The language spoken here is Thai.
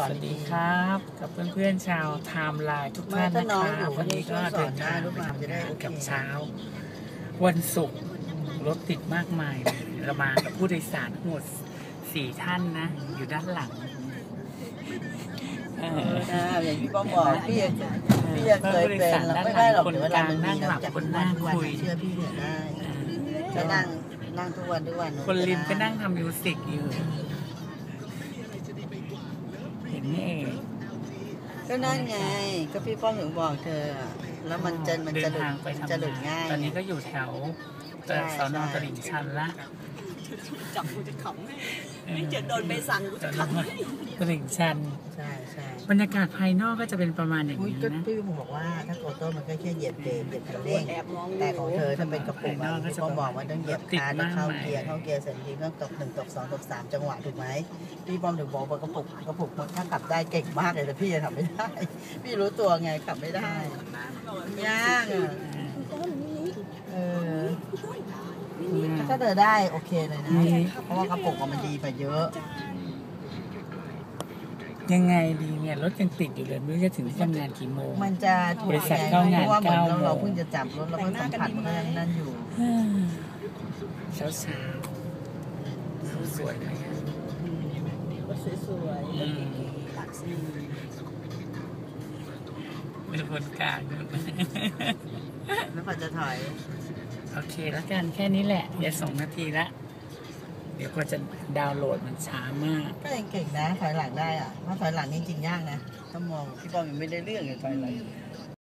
สวัสดีครับ กับเพื่อนๆชาวไทม์ไลน์ทุกท่านไม่ถ้านะน้องคอยู่รับวันนี้ก็ก็ช่วยสเดิอนนได้ทางลูกหลานจะได้โอเคกับเช้า วันศุกร์รถติดมากมายเลยเรามากับผู้โดยสารทั้งหมดสี่ท่านนะ อยู่ด้านหลังเอเอออนะอย่างที่ป้อมบอกพี่ยังพี่ยังเคยเป็นเราไม่ได้หรอกเดี๋ยวเวลามันมีเราจับทุกวันทุกวันเชื่อพี่เนี่ยได้จะนั่งนั่งทุกวันทุกวัน คนริมก็นั่งทำมิวสิกอยู่ เห็นนี่เอง ก็นั่นไง ก็พี่ป้อมถึงบอกเธออะแล้วมันจะมันเดิจะนหลุดทางไปมันทำจะหลุดงาง่านยตอนนี้ก็อยู่แถวใช่สอนอใช่ ตลิ่งชันละ จับกูจะขำให้ไม่เจอโดนใบสั่งกูสจะอนขำอตลิ่งชัน ใช่ใช่ บรรยากาศภายนอกก็จะเป็นประมาณอย่างอุ้ยนี้ก็นะพี่ผมบอกว่าถ้าโตโต้มันก็แค่เหยียบเบรกเหยียบคันเร่งแอบมองแต่ของเธอถ้าเป็นกระปุกอะพี่ป้อมบอกว่าต้องเหยียบคาร์ต้องเข้าเกียร์เข้าเกียร์เสร็จทีต้องตกหนึ่งตกสองตกสามจังหวะถูกไหมพี่ป้อมถึงบอกว่ากระปุกกระปุกมันถ้าขับได้เก่งมากเลยแต่พี่ยังขับไม่ได้ พี่รู้ตัวไงขับไม่ได้ยากอะเออถ้าเธอได้โอเคเลยนะเพราะว่ากระปุกอะมันดีกว่าเยอะ ยังไงดีเนี่ยรถยังติดอยู่เลยไม่รู้จะถึงที่ทำงานกี่โมง มันจะถูกบริษัทไงเข้างานเพราะว่าเหมือนเก้าโมงเราเพิ่งจะจับรถเราเพิ่งสัมผัสมันก็ยังนั่นอยู่เช้าเช้าๆสวยๆหน่อยอะรถสวยอืมๆหลักสี่เป็นคนกลางแล้วพอจะถอย โอเคแล้วกันแค่นี้แหละเดี๋ยวสองนาทีละ เดี๋ยวก็จะดาวน์โหลดมันช้ามาก ก็ยังเก่งนะถอยหลังได้อะถ้าถอยหลังนี่จริงๆยากนะถ้ามองพี่บอมยังไม่ได้เรื่องเลยถอยหลัง